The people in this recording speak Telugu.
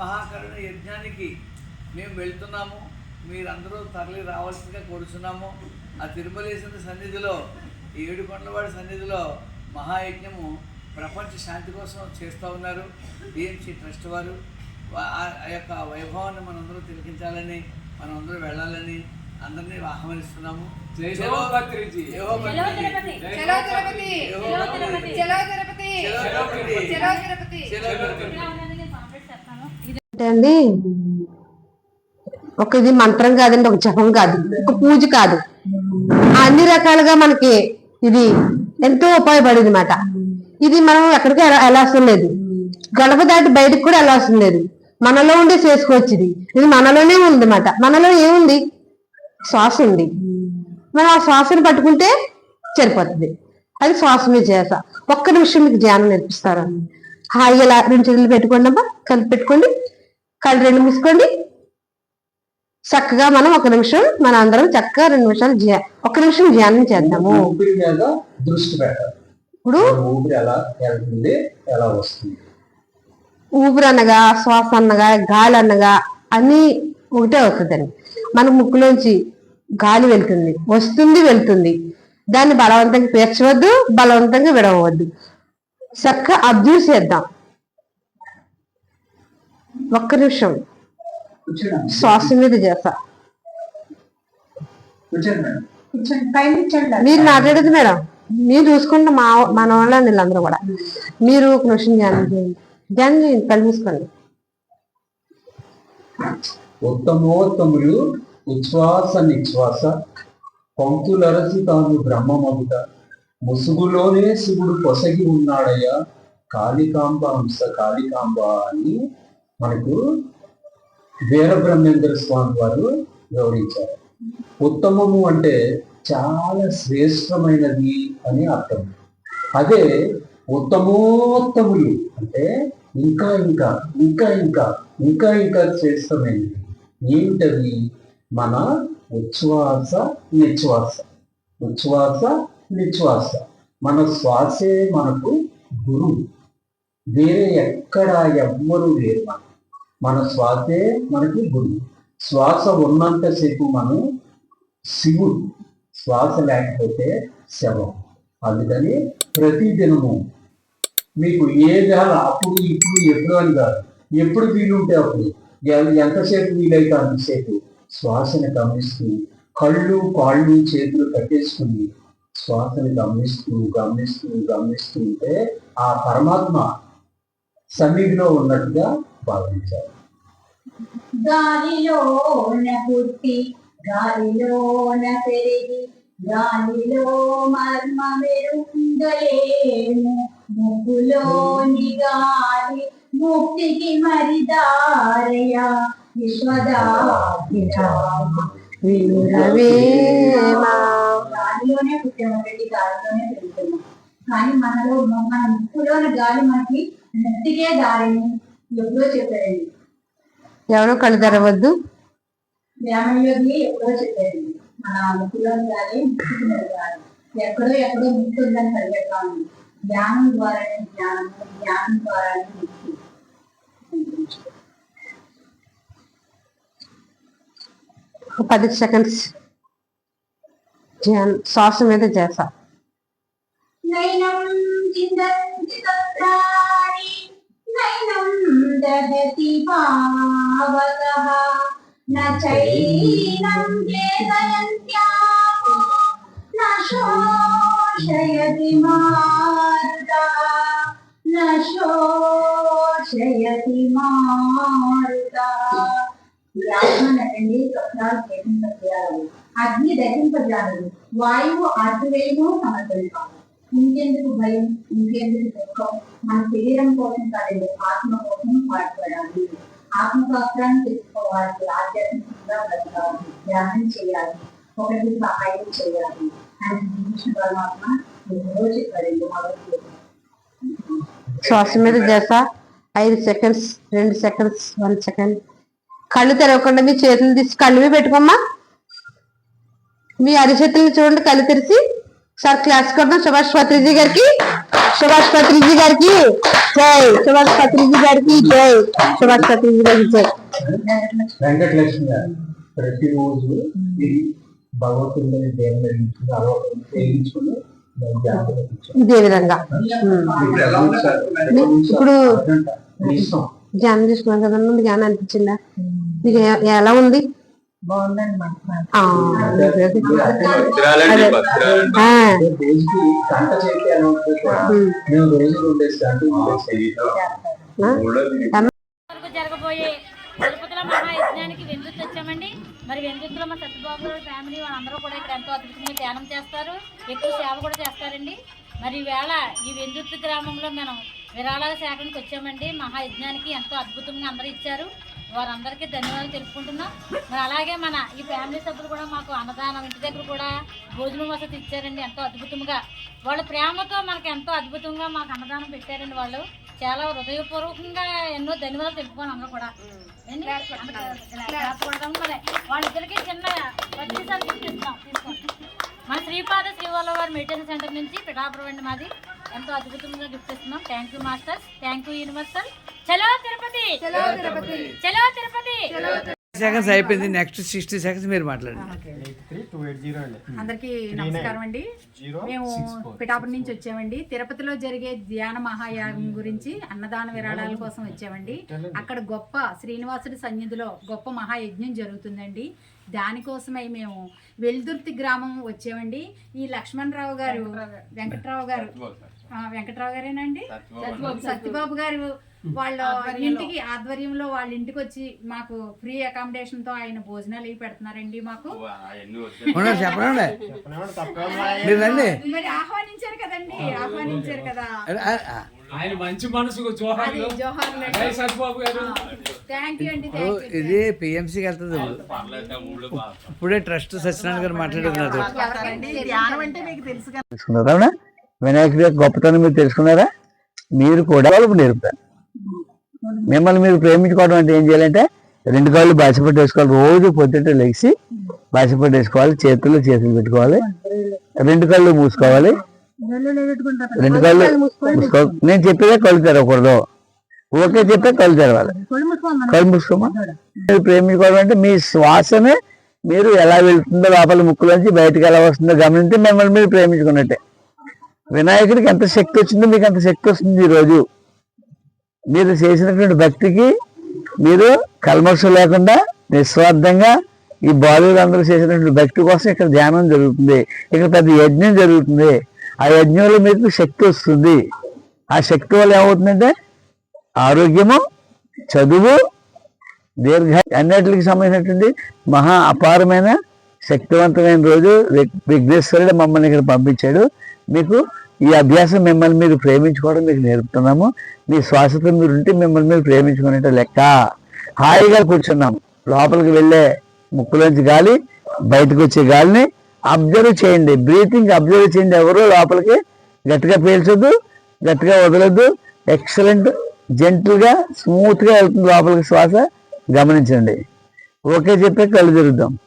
మహాకరుణ యజ్ఞానికి మేము వెళ్తున్నాము. మీరందరూ తరలి రావాల్సిందిగా కోరుచున్నాము. ఆ తిరుమలేశ్వర సన్నిధిలో ఈ ఏడుకొండలవాడి సన్నిధిలో మహాయజ్ఞము ప్రపంచ శాంతి కోసం చేస్తూ ఉన్నారు. బిఎంసి ట్రస్ట్ వారు. ఆ ఆ యొక్క వైభవాన్ని మనందరూ తిలకించాలని మనందరూ వెళ్ళాలని అందరినీ ఆహ్వానిస్తున్నాము. తిరుపతి. అండి ఒక ఇది మంత్రం కాదండి ఒక జపం కాదు ఒక పూజ కాదు. అన్ని రకాలుగా మనకి ఇది ఎంతో ఉపయోగపడింది మాట ఇది మనం ఎక్కడికి ఎలా- వెళ్ళాల్సిన లేదు. గడప దాటి బయటకు కూడా వెళ్ళాల్సిన లేదు. మనలో ఉండే చేసుకోవచ్చు ఇది. ఇది మనలోనే ఉంది మాట మనలో ఏముంది? శ్వాస ఉంది. మనం ఆ శ్వాసను పట్టుకుంటే సరిపోతుంది. అది శ్వాస మీద చేస. ఒక్క నిమిషం మీకు ధ్యానం నేర్పిస్తారు హాయిగా రెండు చేతులు పెట్టుకోండి అమ్మా కలిపి పెట్టుకోండి. కళ్ళు రెండు మూసుకోండి. చక్కగా మనం ఒక నిమిషం మన అందరం చక్కగా రెండు నిమిషాలు ఒక నిమిషం ధ్యానం చేద్దాము. దృష్టి ఇప్పుడు ఊపిరి ఎలా వెళ్తుంది ఎలా వస్తుంది? ఊపిరి అనగా శ్వాస అన్నగా గాలి అన్నగా అన్ని ఒకటే అవుతుందండి. మన ముక్కులోంచి గాలి వెళ్తుంది వస్తుంది వెళ్తుంది. దాన్ని బలవంతంగా పేర్చవద్దు బలవంతంగా విడవద్దు చక్క అబ్జర్వ్ చేద్దాం. ఒక్క నిమిషం. శ్వాస మీద చేస్తా. కూర్చోండి మీరు మాట్లాడదు మేడం. మీరు చూసుకుంటే మా మన వాళ్ళ వీళ్ళందరూ కూడా. మీరు ఒక నిమిషం ధ్యానం చేయండి. ధ్యానం చేయండి కళ్ళు మూసుకోండి. ఉత్తమోత్తములు ఉచ్ఛ్వాస నిశ్వాస పంక్తులరసి తాను బ్రహ్మమగుట. ముసుగులోనే శివుడు పొసగి ఉన్నాడయ్యా. కాళికాంబ హంస కాళికాంబ అని మనకు వీరబ్రహ్మేంద్ర స్వామి వారు వివరించారు. ఉత్తమము అంటే చాలా శ్రేష్టమైనది అని అర్థం. అదే ఉత్తమోత్తములు అంటే ఇంకా ఇంకా ఇంకా ఇంకా ఇంకా ఇంకా శ్రేష్టమైనది. ఏమిటది మన ఉచ్ఛ్వాస నిశ్వాస. ఉచ్ఛ్వాస నిశ్వాస. మన శ్వాసే మనకు గురువు. వేరే ఎక్కడ ఎవ్వరూ లేరు మనకు. మన శ్వాసే మనకి గురువు శ్వాస ఉన్నంతసేపు మనం శివుడు. శ్వాస లేకపోతే శవం. అందుకని ప్రతిదినము మీకు ఏ వేళ అప్పుడు ఇప్పుడు ఎప్పుడు అని కాదు. ఎప్పుడు వీలుంటే అప్పుడు. ఎంతసేపు వీలైతే అంతసేపు శ్వాసని గమనిస్తూ కళ్ళు కాళ్ళు చేతులు కట్టేసుకుని శ్వాసని గమనిస్తూ గమనిస్తూ గమనిస్తూ ఉంటే ఆ పరమాత్మ సన్నిధిలో ఉన్నట్టుగా భావించారు గాలిలోన పుట్టి గాలిలోన పెరిగి గాలిలో మర్మ మెరుంగలేము ముగ్గులోని గాలి ముక్తికి మరి దారయ విశ్వదాభిరామ వీరవేమా. గాలిలోనే పుట్టామండి గాలిలోనే పెరుగుతున్నాం. కానీ మనలో మన ముక్కులోని గాలి మనకి ముక్తికే దారిని ఎప్పుడో చెప్పారండి. ఎవరో కళ్ళు తెరవద్దు. ఎక్కడో ధ్యానం ద్వారానే ద్వారానే ముక్తి. పది సెకండ్స్. శ్వాస మీద చేస్తా నైనం చిందంతి తత్రాణి నైనం दधति पावकः न चैनं वेदयन्त्यापो न शोषयति मारुतः, न शोषयति मारुतः। पर अग्नि दहन पर वायु आर्द्र वेग ఇంకెందుకు భయం? ఇంకెందుకు దుఃఖం? మన శరీరం కోసం కాలేదు ఆత్మ కోసం పాటుపడాలి. ఆత్మశాస్త్రాన్ని తెలుసుకోవాలి ఆధ్యాత్మికంగా బ్రతకాలి ధ్యానం చేయాలి ఒకరికి సహాయం చేయాలి అని శ్రీకృష్ణ పరమాత్మ ఎన్నో చెప్పారండి మొదటి శ్వాస మీద చేస్తా ఐదు సెకండ్స్ రెండు సెకండ్స్ వన్ సెకండ్ కళ్ళు తెరవకుండా మీ చేతులు తీసి కళ్ళు పెట్టుకోమ్మా. మీ అరిచేతులను చూడండి కళ్ళు తెరిచి. సార్ క్లాస్ కొడదాం సుభాష్ పత్రిజీ గారికి సుభాష్ పత్రిజీ గారికి జై సుభాష్ పత్రిజీ గారికి జై సుభాష్ పత్రిజీ గారికి జై వెంకటలక్ష్మి గారు ప్రతిరోజు ఇది దేవుని అలవాటు చేయించుకుని ఇదే విధంగా ఇప్పుడు ధ్యానం చేసుకున్నాం కదా ధ్యానం అనిపించిందా మీకు ఎలా ఉంది? జరగబోయే తిరుపతిలో మహాయజ్ఞానికి వెందుతు వచ్చామండి మరి వెందుతులో మా సత్యబాబు ఫ్యామిలీ వాళ్ళందరూ కూడా ఇక్కడ ఎంతో అద్భుతంగా ధ్యానం చేస్తారు. ఎక్కువ సేవ కూడా చేస్తారండి. మరి ఈవేళ ఈ వెందుతు గ్రామంలో మనం విరాళాల సేకరణకు వచ్చామండి. మహాయజ్ఞానికి ఎంతో అద్భుతంగా అందరూ ఇచ్చారు. వారందరికీ ధన్యవాదాలు తెలుపుకుంటున్నాం. మరి అలాగే మన ఈ ఫ్యామిలీ సభ్యులు కూడా మాకు అన్నదానం ఇంటి దగ్గర కూడా భోజనం వసతి ఇచ్చారండి ఎంతో అద్భుతంగా. వాళ్ళ ప్రేమతో మనకు ఎంతో అద్భుతంగా మాకు అన్నదానం పెట్టారండి వాళ్ళు. చాలా హృదయపూర్వకంగా ఎన్నో ధన్యవాదాలు తెలుపుకోవాలి అందరూ కూడా. ఏంటి? మరి. వాళ్ళిద్దరికీ చిన్న వచ్చేసరికి ఇస్తాం. తీసుకోండి. మన శ్రీపాద శ్రీవల్లవారి మెడిటేషన్ సెంటర్ నుంచి పిఠాపురం అండి మాది. ఎంతో అద్భుతంగా గిఫ్ట్ ఇస్తున్నాం. Thank you masters thank you universal చలో తిరుపతి చలో తిరుపతి చలో తిరుపతి సెకండ్స్ అయిపోయింది. నెక్స్ట్ సిక్స్టీ సెకండ్స్ మీరు మాట్లాడండి. అందరికీ నమస్కారం అండి. మేము పిఠాపురం నుంచి వచ్చామండి. తిరుపతిలో జరిగే ధ్యాన మహాయాగం గురించి అన్నదాన విరాళాల కోసం వచ్చామండి. అక్కడ గొప్ప శ్రీనివాసుడి సన్నిధిలో గొప్ప మహాయజ్ఞం జరుగుతుందండి. దానికోసమై మేము వెల్దుర్తి గ్రామం వచ్చామండి. ఈ లక్ష్మణరావు గారు. వెంకట్రావు గారు. వెంకట్రావు గారేనండి? సత్యబాబు. గారు వాళ్ళ ఇంటికి ఆధ్వర్యంలో వాళ్ళ ఇంటికి వచ్చి మాకు ఫ్రీ అకామిడేషన్తో ఆయన భోజనాలు ఇవి పెడుతున్నారండి మాకు. మీరు ఆహ్వానించారు కదండి ఆహ్వానించారు కదా. ఆయన మంచి మనసుకు ఇది పిఎంసీకి వెళ్తుంది. ఇప్పుడు. ట్రస్ట్ సత్యనారాయణ గారు అవునా? వినాయకుడి యొక్క గొప్పతనం మీరు తెలుసుకున్నారా? మీరు కూడా కాళ్ళు నేర్పుతారు. మిమ్మల్ని మీరు ప్రేమించుకోవడం అంటే ఏం చేయాలంటే రెండు కాళ్ళు బాసిపట్టు వేసుకోవాలి. రోజు పొద్దుట లెగిసి బాసిపట్టు వేసుకోవాలి. చేతుల్లో చేతులు పెట్టుకోవాలి. రెండు కళ్ళు మూసుకోవాలి. రెండు కళ్ళు మూసుకో నేను చెప్పేదే కళ్ళు తెరవకూడదు. ఓకే చెప్పే కళ్ళు తెరవాలి. కళ్ళు మూసుకోమా? మీరు ప్రేమించుకోవడం అంటే మీ శ్వాసనే మీరు ఎలా వెళ్తుందో లోపల ముక్కులోంచి బయటకు ఎలా వస్తుందో గమనించి మిమ్మల్ని మీరు ప్రేమించుకున్నట్టే. వినాయకుడికి ఎంత శక్తి వచ్చిందో మీకు అంత శక్తి వస్తుంది ఈ రోజు. మీరు చేసినటువంటి భక్తికి మీరు కల్మర్షం లేకుండా నిస్వార్థంగా ఈ బాలువులు అందరూ చేసినటువంటి భక్తి కోసం ఇక్కడ ధ్యానం జరుగుతుంది. ఇక్కడ పెద్ద యజ్ఞం జరుగుతుంది. ఆ యజ్ఞంలో మీకు శక్తి వస్తుంది. ఆ శక్తి వల్ల ఏమవుతుందంటే ఆరోగ్యము చదువు దీర్ఘ అన్నిటికి సంబంధించినటువంటి మహా అపారమైన శక్తివంతమైన రోజు విఘ్నేశ్వరుడు మమ్మల్ని ఇక్కడ పంపించాడు. మీకు ఈ అభ్యాసం మిమ్మల్ని మీరు ప్రేమించుకోవడం మీకు నేర్పుతున్నాము. మీ శ్వాసతో మీరు ఉంటే మిమ్మల్ని మీరు ప్రేమించుకునేట లెక్క. హాయిగా కూర్చున్నాం. లోపలికి వెళ్ళే ముక్కులోంచి గాలి బయటకు వచ్చే గాలిని అబ్జర్వ్ చేయండి. బ్రీతింగ్ అబ్జర్వ్ చేయండి ఎవరు లోపలికి. గట్టిగా పీల్చొద్దు గట్టిగా వదలొద్దు. ఎక్సలెంట్ జెంటల్గా స్మూత్గా వెళ్తుంది లోపలికి శ్వాస. గమనించండి. ఓకే చెప్పే కళ్ళు తిరుగుదాం.